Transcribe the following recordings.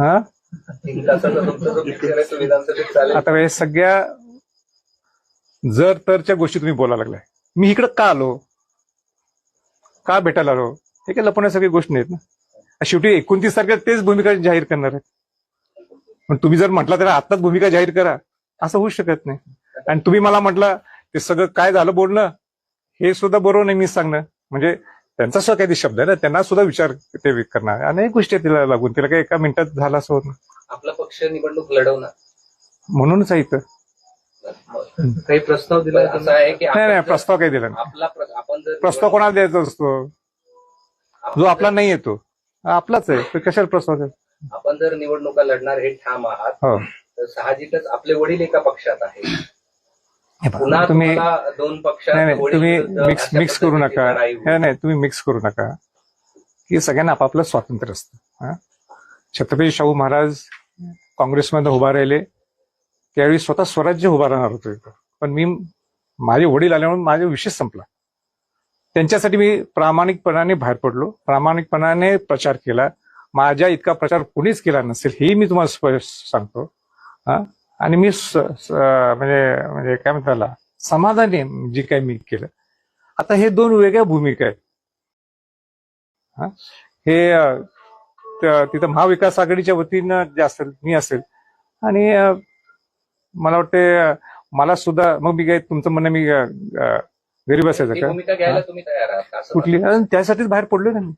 हा? आता हे सगळ्या जर तरच्या गोष्टी तुम्ही बोलायला लागलाय. मी इकडं का आलो? का भेटायला आलो? हे काय लपवण्या सगळी गोष्ट नाहीत ना. शेवटी एकोणतीस तारखेला तेच भूमिका जाहीर करणार आहेत. पण तुम्ही जर म्हटलं तर आत्ताच भूमिका जाहीर करा. असं होऊ शकत नाही. आणि तुम्ही मला म्हटलं ते सगळं काय झालं बोलणं हे सुद्धा बरोबर नाही मी सांगणं म्हणजे त्यांचा काही शब्द आहे ना त्यांना सुद्धा विचार ते करणार. अनेक गोष्टी आहेत तिला लागून. तिला काही एका मिनिटात झालं असं होत. आपला पक्ष निवडणूक लढवणार. म्हणूनच आहे इथं. काही प्रस्ताव दिला असं आहे की नाही नाही प्रस्ताव काही दिला नाही. आपला प्र- आपण जर प्रस्ताव कोणाला द्यायचा असतो? जो आपला नाही येतो आपलाच आहे. तर कशाला प्रस्ताव द्यायचा? आपण जर निवडणुका लढणार हे ठाम आहात हो. तर साहजिकच आपले वडील एका पक्षात आहे पुन्हा तुम्ही दोन वडील तुम्ही मिक्स मिक्स करू नका. नाही नाही तुम्ही मिक्स करू नका. की सगळ्यांना आपापलं स्वातंत्र्य असतं? छत्रपती शाहू महाराज काँग्रेसमध्ये उभा राहिले. त्यावेळी स्वतः स्वराज्य उभा राहणार होतो इथं. पण मी माझे वडील आल्यामुळे माझा विषय संपला. त्यांच्यासाठी मी प्रामाणिकपणाने बाहेर पडलो. प्रामाणिकपणाने प्रचार केला. माझ्या इतका प्रचार कोणीच केला नसेल हे मी तुम्हाला स्पष्ट सांगतो. हा? आणि मी म्हणजे म्हणजे काय म्हणतात त्याला समाधानी जे काही मी केलं. आता हे दोन वेगळ्या भूमिका आहेत. हा? हे तिथं महाविकास आघाडीच्या वतीनं जे असेल मी असेल आणि मला वाटते मला सुद्धा मग मी काय तुमचं म्हणणं मी अं, अं, घरी बसायचं ही का? कुठली? त्यासाठीच बाहेर पडलो ना मी?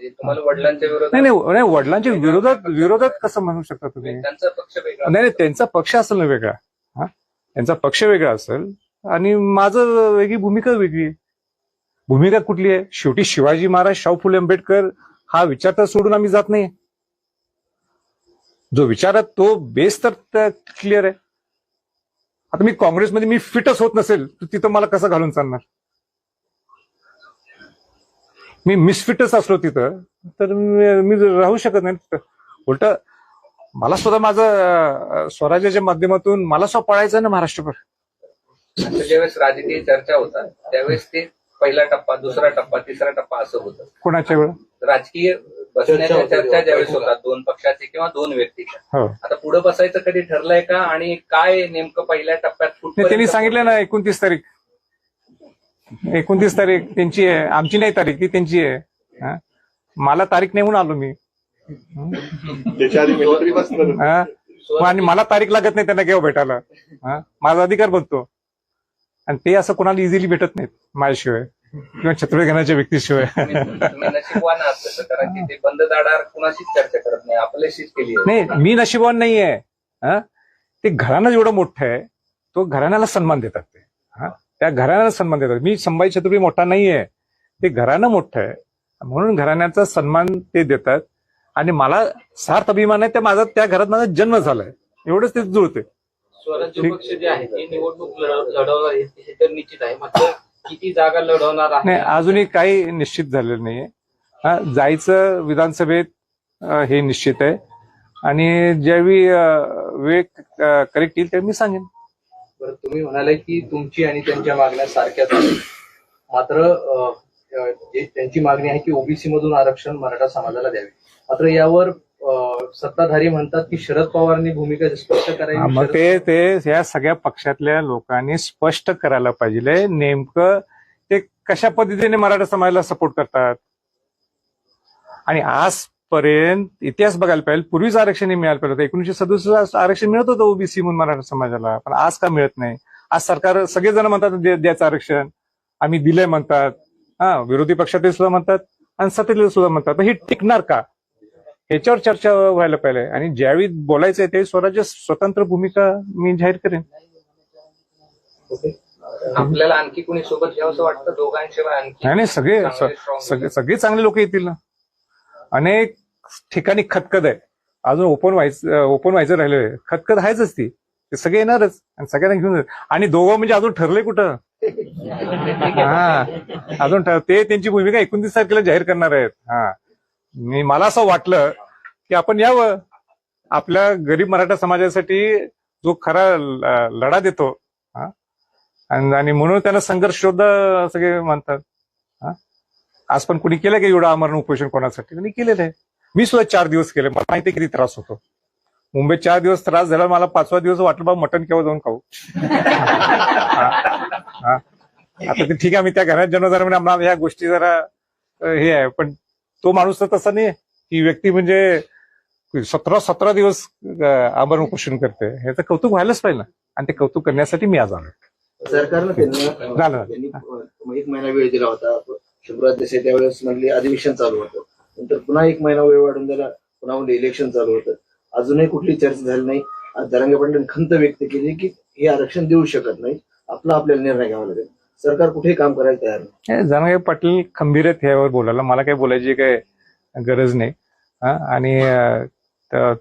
तुम्हाला वडिलांच्या विरोधात नाही नाही नाही वडिलांच्या विरोधात विरोधात कसं म्हणू शकता तुम्ही? त्यांचा पक्ष वेगळा नाही नाही त्यांचा पक्ष असेल ना वेगळा. हा? त्यांचा पक्ष वेगळा असेल. आणि माझं वेगळी भूमिका वेगळी आहे. भूमिका कुठली आहे? शेवटी शिवाजी महाराज शाहू फुले आंबेडकर हा विचार तर सोडून आम्ही जात नाही. जो विचार आहे तो बेस तर क्लिअर आहे. आता मी काँग्रेसमध्ये मी फिटच होत नसेल तर तिथं मला कसं घालून चालणार? मी मिसफिटच असलो तिथं तर मी मी राहू शकत नाही. तिथं. उलट मला सुद्धा माझं स्वराज्याच्या माध्यमातून मला सुद्धा पळायचं ना महाराष्ट्रभर. ज्यावेळेस राजकीय चर्चा होतात त्यावेळेस ते पहिला टप्पा दुसरा टप्पा तिसरा टप्पा असं होतं. कोणाच्या वेळ? राजकीय बसण्याच्या चर्चा ज्यावेळेस होते. होतात दोन पक्षाचे किंवा दोन व्यक्तीच्या हो. आता पुढे बसायचं कधी ठरलंय का आणि काय नेमकं पहिल्या टप्प्यात त्यांनी सांगितलं ना एकोणतीस तारीख. एकोणतीस तारीख त्यांची आहे. आमची नाही तारीख ती त्यांची आहे. हा? मला तारीख नाही म्हणून आलो मी. आणि मला तारीख लागत नाही त्यांना केव्हा भेटायला? माझा अधिकार बनतो. आणि ते असं कोणाला इझिली भेटत नाहीत माझ्याशिवाय. किंवा छत्रपती व्यक्तीशिवाय. नशीबवान नाही. आहे. नाही मी नशिबवान नाहीये. हा? ते घराणं जेवढं मोठं आहे तो घराण्याला सन्मान देतात ते. हा? त्या घराण्याला सन्मान देतात मी संभाजी छत्रपती मोठा नाहीये. ते घराणं मोठं आहे. म्हणून घराण्याचा सन्मान ते देतात. आणि मला सार्थ अभिमान आहे त्या माझा त्या घरात माझा जन्म झालाय. एवढंच ते जुळते स्वराज्य ठीक. पक्ष जे आहे ते निवडणूक लढव- लढवणार आहे हे तर निश्चित आहे. मात्र किती जागा लढवणार नाही अजूनही काही निश्चित झालेलं नाहीये. हा, जायचं विधानसभेत हे निश्चित आहे. आणि ज्यावेळी वेळ करेक्ट येईल त्यावेळी मी सांगेन. बरं तुम्ही म्हणाले की तुमची आणि त्यांच्या मागण्या सारख्याच आहेत. मात्र त्यांची मागणी आहे की ओबीसी मधून आरक्षण मराठा समाजाला द्यावे. मात्र यावर सत्ताधारी म्हणतात की शरद पवारांनी भूमिका स्पष्ट करावी मग ते ते या सगळ्या पक्षातल्या लोकांनी स्पष्ट करायला पाहिजे. नेमकं ते कशा पद्धतीने मराठा समाजाला सपोर्ट करतात? आणि आजपर्यंत इतिहास बघायला पाहिजे. पूर्वीच आरक्षण हे मिळायला पाहिजे होतं. एकोणीशे सदुसष्ट आरक्षण मिळत होतं ओबीसी म्हणून मराठा समाजाला. पण आज का मिळत नाही? आज सरकार सगळेजण म्हणतात द्यायचं आरक्षण. आम्ही दिलंय म्हणतात. हा विरोधी पक्षातील सुद्धा म्हणतात आणि सत्तेतील सुद्धा म्हणतात. हे टिकणार का? ह्याच्यावर चर्चा व्हायला पाहिजे. आणि ज्यावेळी बोलायचं आहे त्यावेळी स्वराज्य स्वतंत्र भूमिका मी जाहीर करेन. आपल्याला आणखी कोणी सोबत घ्यावं वाटतं? दोघांशिवाय आणखी नाही सगळे सगळे चांगले लोक येतील ना. अनेक ठिकाणी खतखत आहे अजून ओपन व्हायचं ओपन व्हायचं राहिलंय खतखत आहेच ती ते सगळे येणारच आणि सगळ्यांना घेऊन आणि दोघं म्हणजे अजून ठरले कुठं? हा. अजून ते त्यांची भूमिका एकोणतीस तारखेला जाहीर करणार आहेत. हा. मी मला असं वाटलं की आपण यावं. आपल्या गरीब मराठा समाजासाठी जो खरा लढा देतो. हा. आणि आणि म्हणून त्यांना संघर्ष शोध सगळे म्हणतात. हा. आज पण कुणी केलं का एवढं आमरण उपोषण कोणासाठी? त्यांनी केलेलं आहे. मी सुद्धा चार दिवस केले. मला माहिती किती त्रास होतो. मुंबईत चार दिवस त्रास झाला मला पाचवा दिवस वाटलं बा मटण केव्हा जाऊन खाऊ. आता ते ठीक आहे मी त्या घरात जन्म झाला म्हणजे आम्हाला ह्या गोष्टी जरा हे आहे. पण तो माणूस तर तसा नाही ही व्यक्ती म्हणजे सतरा सतरा दिवस आमरण उपोषण करते. ह्याचं कौतुक व्हायलाच पाहिजे ना. आणि ते कौतुक करण्यासाठी मी आज आलो सरकारनं झालं. एक महिना वेळ दिला होता. शिवराज देसाई त्यावेळेस म्हणले अधिवेशन चालू होतं. नंतर पुन्हा एक महिना वेळ वाढून झाला पुन्हा म्हणजे इलेक्शन चालू होतं. अजूनही कुठली चर्चा झाली नाही. आज धरंगे पाटील खंत व्यक्त केली की हे आरक्षण देऊ शकत नाही आपला आपल्याला निर्णय घ्यावा लागेल. सरकार कुठेही काम करायला तयार नाही. जनागे पाटील खंबीर आहेत ह्यावर बोलायला. मला काही बोलायची काय गरज नाही. हा, आणि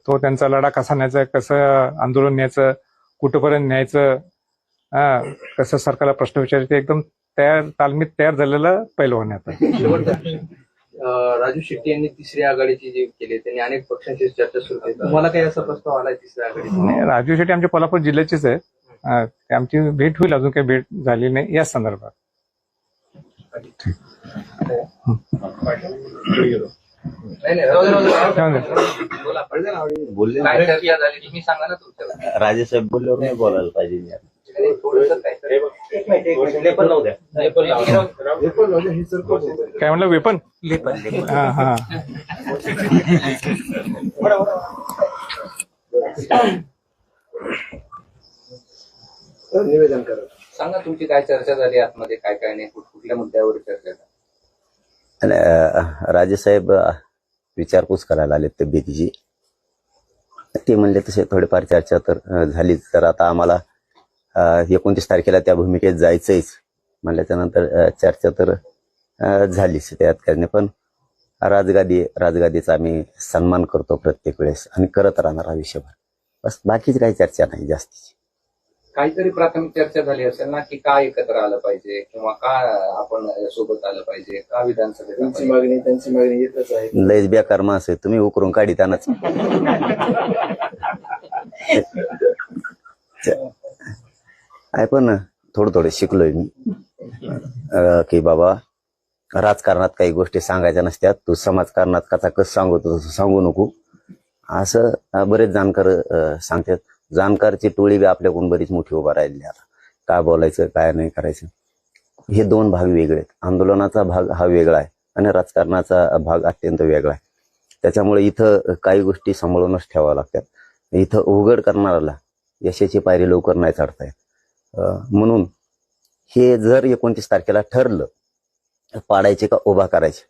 तो त्यांचा लढा कसा न्यायचा कसं आंदोलन न्यायचं कुठंपर्यंत न्यायचं हा, कसं सरकारला प्रश्न विचारायचे एकदम तयार तालमीत तयार झालेलं पैलवान आहे आता. राजू शेट्टी यांनी तिसरी आघाडीची जी केली त्यांनी अनेक पक्षांशी चर्चा सुरू केली. तुम्हाला काही असा प्रस्ताव आलाय तिसऱ्या आघाडीचा नाही, राजू शेट्टी आमच्या कोल्हापूर जिल्ह्याचीच आहे. हा, आमची भेट होईल अजून काही भेट झाली नाही या संदर्भात. राजेसाहेब बोलल्यावर नाही बोलायला पाहिजे. लावू द्या. काय म्हणलं वेपन? हा हा. तर निवेदन करा. सांगा तुमची काय चर्चा झाली आतमध्ये काय काय नाही कुठ- कुठल्या मुद्द्यावर चर्चा झाली? आणि अं, राजेसाहेब विचारपूस करायला आले तब्येतीची ते म्हणले तसे थोडेफार चर्चा तर झालीच तर आता आम्हाला एकोणतीस तारखेला त्या भूमिकेत जायचंयच. म्हणल्याच्या नंतर चर्चा तर झालीच त्यात नाही. पण राजगादी राजगादीचा आम्ही सन्मान करतो प्रत्येक वेळेस आणि करत राहणार आयुष्यभर. बस बाकीची काही चर्चा नाही जास्तीची. काहीतरी प्राथमिक चर्चा झाली असेल ना की का एकत्र आलं पाहिजे किंवा का आपण सोबत आलं पाहिजे का विधानसभेत त्यांची मागणी त्यांची मागणी एकच आहे. लयच बेकार माणसं आहे. तुम्ही उकरून काढी त्यांनाच. आहे पण थोडं थोडं शिकलोय मी. अं, की बाबा राजकारणात काही गोष्टी सांगायच्या नसत्यात तू समाजकारणात कसा कस सांगतो तसं सांगू नको. असं अं, बरेच जाणकार अं, सांगतात. जाणकारची टोळी बी आपल्याकडून बरीच मोठी उभा राहिली आता. काय बोलायचं काय नाही करायचं. हे दोन भाग वेगळे आहेत. आंदोलनाचा भाग हा वेगळा आहे आणि राजकारणाचा भाग अत्यंत वेगळा आहे. त्याच्यामुळे इथं काही गोष्टी सांभाळूनच ठेवाव्या लागतात. इथं उघड करणाऱ्याला यशाची पायरी लवकर नाही चढता येत. म्हणून हे जर एकोणतीस तारखेला ठरलं पाडायचे का उभा करायचे?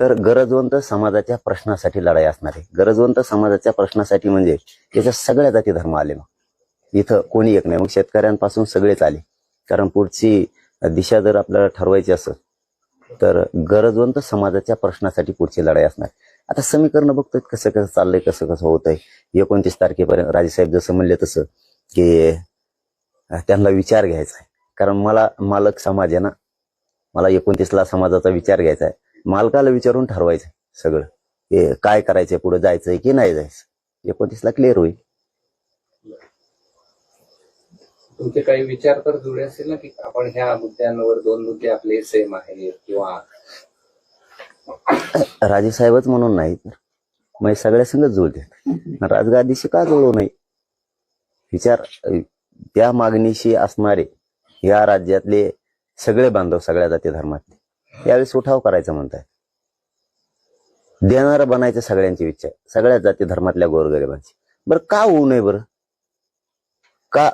तर गरजवंत समाजाच्या प्रश्नासाठी लढाई असणार आहे. गरजवंत समाजाच्या प्रश्नासाठी म्हणजे याच्या सगळ्या जाती धर्म आले मग. इथं कोणी एक नाही. मग शेतकऱ्यांपासून सगळेच आले. कारण पुढची दिशा जर आपल्याला ठरवायची असेल तर गरजवंत समाजाच्या प्रश्नासाठी पुढची लढाई असणार. आता समीकरण बघतोय कसं कसं चाललंय कसं कसं होतंय. एकोणतीस तारखेपर्यंत राजेसाहेब जसं म्हणले तसं की त्यांना विचार घ्यायचा आहे. कारण मला मालक समाज आहे ना मला एकोणतीसला समाजाचा विचार घ्यायचा आहे. मालकाला विचारून ठरवायचं आहे सगळं. हे काय करायचंय पुढे जायचंय की नाही जायचं? एकोणतीसला क्लिअर होईल. तुमचे काही विचार तर जुळे असतील ना की आपण ह्या मुद्द्यांवर दोन मुद्दे आपले सेम आहेत किंवा राजेसाहेबच म्हणून नाही तर. मग सगळ्या संगत जुळते. राजगादीशी का जुळू नाही विचार त्या मागणीशी असणारे या राज्यातले सगळे बांधव सगळ्या जाती धर्मातले. यावेळेस उठाव करायचा म्हणताय. देणारं बनायचं सगळ्यांची इच्छा आहे. सगळ्या जाती धर्मातल्या गोरगरिबांची. बरं का होऊ नये बरं? का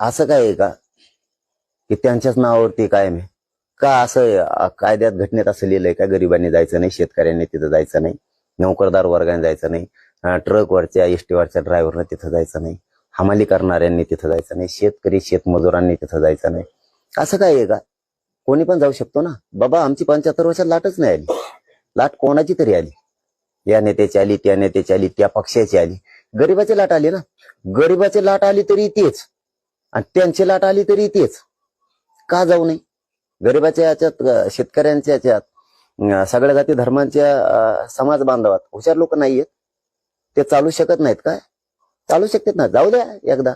असं काय आहे का? की त्यांच्याच नावावरती कायम आहे? का असं कायद्यात घटनेत असं लिहिलंय का गरिबांनी जायचं नाही शेतकऱ्यांनी तिथं जायचं नाही नोकरदार वर्गाने जायचं नाही अ, ट्रकवरच्या एसटीवरच्या ड्रायव्हरनं तिथं जायचं नाही? हमाली करणाऱ्यांनी तिथं जायचं नाही शेतकरी शेतमजुरांनी तिथं जायचं नाही. असं काय आहे का? कोणी पण जाऊ शकतो ना? बाबा आमची पंच्याहत्तर वर्षात लाटच नाही आली. लाट कोणाची तरी आली. या नेत्याची आली त्या नेत्याची आली त्या पक्षाची आली. गरिबाची लाट आली ना? गरिबाची लाट आली तरी तेच. आणि त्यांची लाट आली तरी तेच. का जाऊ नये? गरिबाच्या याच्यात शेतकऱ्यांच्या याच्यात सगळ्या जाती धर्मांच्या समाज बांधवात हुशार लोक नाहीयेत. ते चालू शकत नाहीत काय? चालू शकतात ना जाऊ द्या एकदा.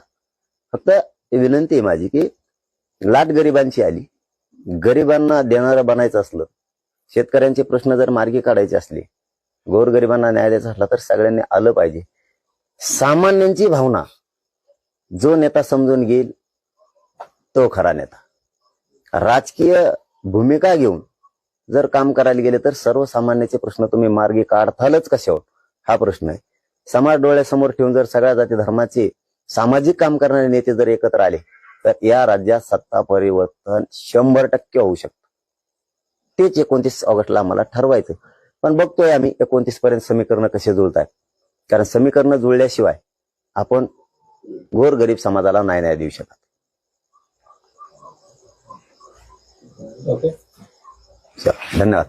फक्त विनंती आहे माझी की लाट गरिबांची आली. गरिबांना देणारं बनायचं असलं शेतकऱ्यांचे प्रश्न जर मार्गी काढायचे असले गोरगरिबांना न्याय द्यायचा असला तर सगळ्यांनी आलं पाहिजे. सामान्यांची भावना जो नेता समजून घेईल तो खरा नेता. राजकीय भूमिका घेऊन जर काम करायला गेले तर सर्वसामान्याचे प्रश्न तुम्ही मार्गी काढतालच कशावर? हा प्रश्न आहे. समाज डोळ्यासमोर ठेवून जर सगळ्या जाती धर्माचे सामाजिक काम करणारे नेते जर एकत्र आले तर या राज्यात सत्ता परिवर्तन शंभर टक्के होऊ शकतं. तेच एकोणतीस ऑगस्टला आम्हाला ठरवायचं पण बघतोय आम्ही एकोणतीस पर्यंत समीकरण कसे जुळत आहेत कारण समीकरण जुळल्याशिवाय आपण गोरगरीब समाजाला नाही न्याय देऊ शकत. धन्यवाद.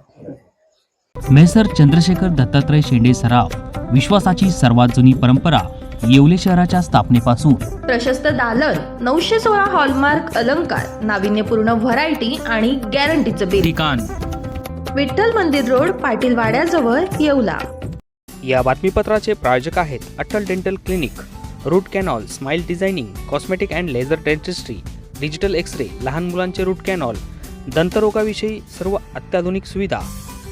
मेसर चंद्रशेखर दत्तात्रय शेंडे सराफ विश्वासाची सर्वात जुनी परंपरा येवले शहराच्या स्थापनेपासून. प्रशस्त दालन नऊशे सोळा हॉलमार्क अलंकार नाविन्यपूर्ण व्हरायटी आणि गॅरंटीचं बिल. ठिकाण विठ्ठल मंदिर रोड पाटील वाड्याजवळ येवला. या बातमीपत्राचे प्रायोजक आहेत Atal dental clinic root canal smile designing cosmetic and laser dentistry digital X ray लहान मुलांचे रूट कॅनॉल दंतरोगाविषयी सर्व अत्याधुनिक सुविधा.